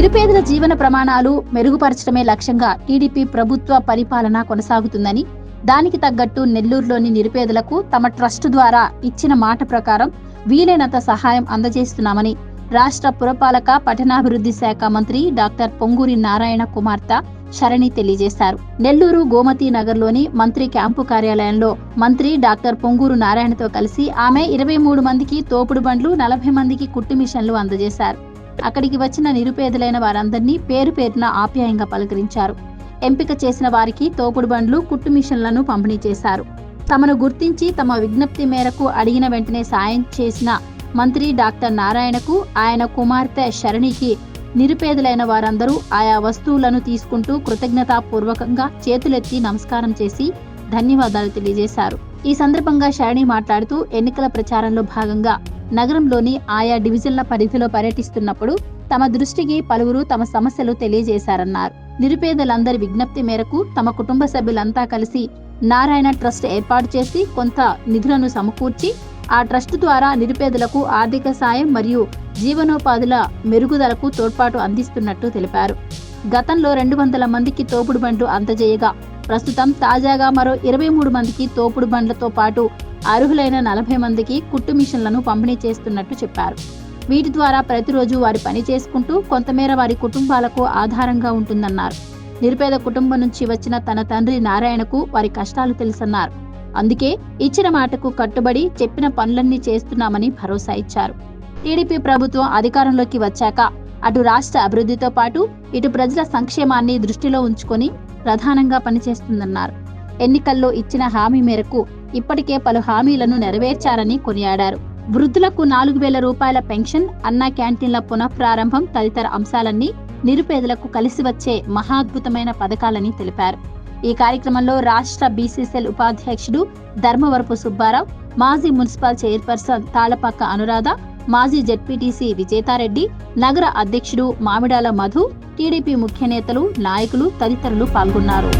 నిరుపేదల జీవన ప్రమాణాలు మెరుగుపరచడమే లక్ష్యంగా టీడీపీ ప్రభుత్వ పరిపాలన కొనసాగుతుందని దానికి తగ్గట్టు నెల్లూరులోని నిరుపేదలకు తమ ట్రస్ట్ ద్వారా ఇచ్చిన మాట ప్రకారం వీలైనంత సహాయం అందజేస్తున్నామని రాష్ట్ర పురపాలక పట్టణాభివృద్ధి శాఖ మంత్రి డాక్టర్ పొంగూరి నారాయణ కుమార్తె శరణి తెలియజేశారు. నెల్లూరు గోమతి నగర్లోని మంత్రి క్యాంపు కార్యాలయంలో మంత్రి డాక్టర్ పొంగూరు నారాయణతో కలిసి ఆమె ఇరవై మూడు మందికి తోపుడు బండ్లు నలభై మందికి కుట్టు మిషన్లు అందజేశారు. అక్కడికి వచ్చిన నిరుపేదలైన వారందరినీ పేరు పేరున ఆప్యాయంగా పలకరించారు. ఎంపిక చేసిన వారికి తోపుడు బండ్లు కుట్టు మిషన్లను పంపిణీ చేశారు. తమను గుర్తించి తమ విజ్ఞప్తి మేరకు అడిగిన వెంటనే సాయం చేసిన మంత్రి డాక్టర్ నారాయణకు ఆయన కుమార్తె శరణికి నిరుపేదలైన వారందరూ ఆయా వస్తువులను తీసుకుంటూ కృతజ్ఞతాపూర్వకంగా చేతులెత్తి నమస్కారం చేసి ధన్యవాదాలు తెలియజేశారు. ఈ సందర్భంగా షాణి మాట్లాడుతూ ఎన్నికల ప్రచారంలో భాగంగా నగరంలోని ఆయా డివిజన్ల పరిధిలో పర్యటిస్తున్నప్పుడు తమ దృష్టికి పలువురు తమ సమస్యలు తెలియజేశారన్నారు. నిరుపేదలందరి విజ్ఞప్తి మేరకు తమ కుటుంబ సభ్యులంతా కలిసి నారాయణ ట్రస్ట్ ఏర్పాటు చేసి కొంత నిధులను సమకూర్చి ఆ ట్రస్ట్ ద్వారా నిరుపేదలకు ఆర్థిక సాయం మరియు జీవనోపాధుల మెరుగుదలకు తోడ్పాటు అందిస్తున్నట్టు తెలిపారు. గతంలో రెండు వందల మందికి తోపుడు బండ్లు అందజేయగా ప్రస్తుతం తాజాగా మరో ఇరవై మూడు మందికి తోపుడు బండ్లతో పాటు అర్హులైన నలభై మందికి కుట్టు మిషన్లను పంపిణీ చేస్తున్నట్టు చెప్పారు. వీటి ద్వారా ప్రతిరోజు వారి పని చేసుకుంటూ కొంతమేర వారి కుటుంబాలకు ఆధారంగా ఉంటుందన్నారు. నిరుపేద కుటుంబం నుంచి వచ్చిన తన తండ్రి నారాయణకు వారి కష్టాలు తెలుసన్నారు. అందుకే ఇచ్చిన మాటకు కట్టుబడి చెప్పిన పనులన్నీ చేస్తున్నామని భరోసా ఇచ్చారు. టీడీపీ ప్రభుత్వం అధికారంలోకి వచ్చాక అటు రాష్ట్ర అభివృద్ధితో పాటు ఇటు ప్రజల సంక్షేమాన్ని దృష్టిలో ఉంచుకొని ప్రధానంగా పనిచేస్తుందన్నారు. ఎన్నికల్లో ఇచ్చిన హామీ మేరకు ఇప్పటికే పలు హామీలను నెరవేర్చారని కొనియాడారు. వృద్ధులకు నాలుగు వేల రూపాయల పెన్షన్ అన్నా క్యాంటీన్ల పునఃప్రారంభం తదితర అంశాలన్నీ నిరుపేదలకు కలిసి వచ్చే మహాద్భుతమైన పథకాలని తెలిపారు. ఈ కార్యక్రమంలో రాష్ట్ర బీసీసీఎల్ ఉపాధ్యక్షుడు ధర్మవరపు సుబ్బారావు మాజీ మున్సిపల్ చైర్పర్సన్ తాళపక్క అనురాధ మాజీ జెడ్పీటీసీ విజేతారెడ్డి నగర అధ్యక్షుడు మామిడాల మధు టీడీపీ ముఖ్య నేతలు నాయకులు తదితరులు పాల్గొన్నారు.